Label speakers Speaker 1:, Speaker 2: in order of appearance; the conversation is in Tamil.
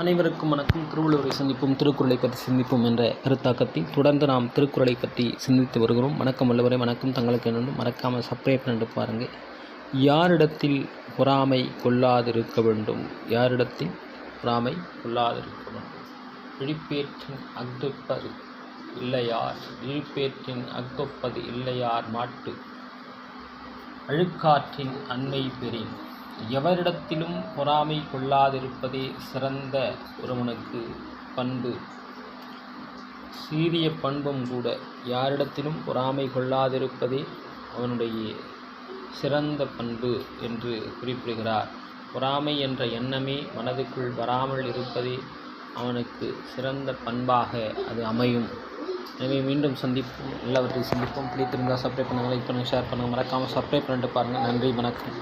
Speaker 1: அனைவருக்கும் வணக்கம். திருவள்ளுவரை சந்திப்போம் திருக்குறளை பற்றி சிந்திப்போம் என்ற கருத்தாக்கத்தில் தொடர்ந்து நாம் திருக்குறளை பற்றி சிந்தித்து வருகிறோம். வணக்கம் உள்ளவரை வணக்கம். தங்களுக்கு என்னும் மறக்காமல் சப்ஸ்கிரைப் பண்ணிட்டு பாருங்கள் யாரிடத்தில் பொறாமை கொள்ளாதிருக்க வேண்டும்? யாரிடத்தில் பொறாமை கொள்ளாதிருக்க வேண்டும்? இழிப்பேற்றின் அக்தொப்பது இல்லையார்? இழிப்பேற்றின் அக்தொப்பது இல்லையார்? மாட்டு அழுக்காற்றின் அண்மை பெறின். எவரிடத்திலும் பொறாமை கொள்ளாதிருப்பதே சிறந்த ஒருவனுக்கு பண்பு. சீரிய பண்பும் கூட யாரிடத்திலும் பொறாமை கொள்ளாதிருப்பதே அவனுடைய சிறந்த பண்பு என்று குறிப்பிடுகிறார். பொறாமை என்ற எண்ணமே மனதுக்குள் வராமல் இருப்பதே அவனுக்கு சிறந்த பண்பாக அது அமையும். எனவே மீண்டும் சந்திப்போம். எல்லாவற்றையும் சந்திப்போம். பிடித்திருந்தால் சப்ஸ்கிரைப் பண்ணுங்கள் லைக் பண்ணுங்கள் ஷேர் பண்ணுங்கள். மறக்காமல் சப்ஸ்கிரைப் பண்ணிட்டு பாருங்கள். நன்றி வணக்கம்.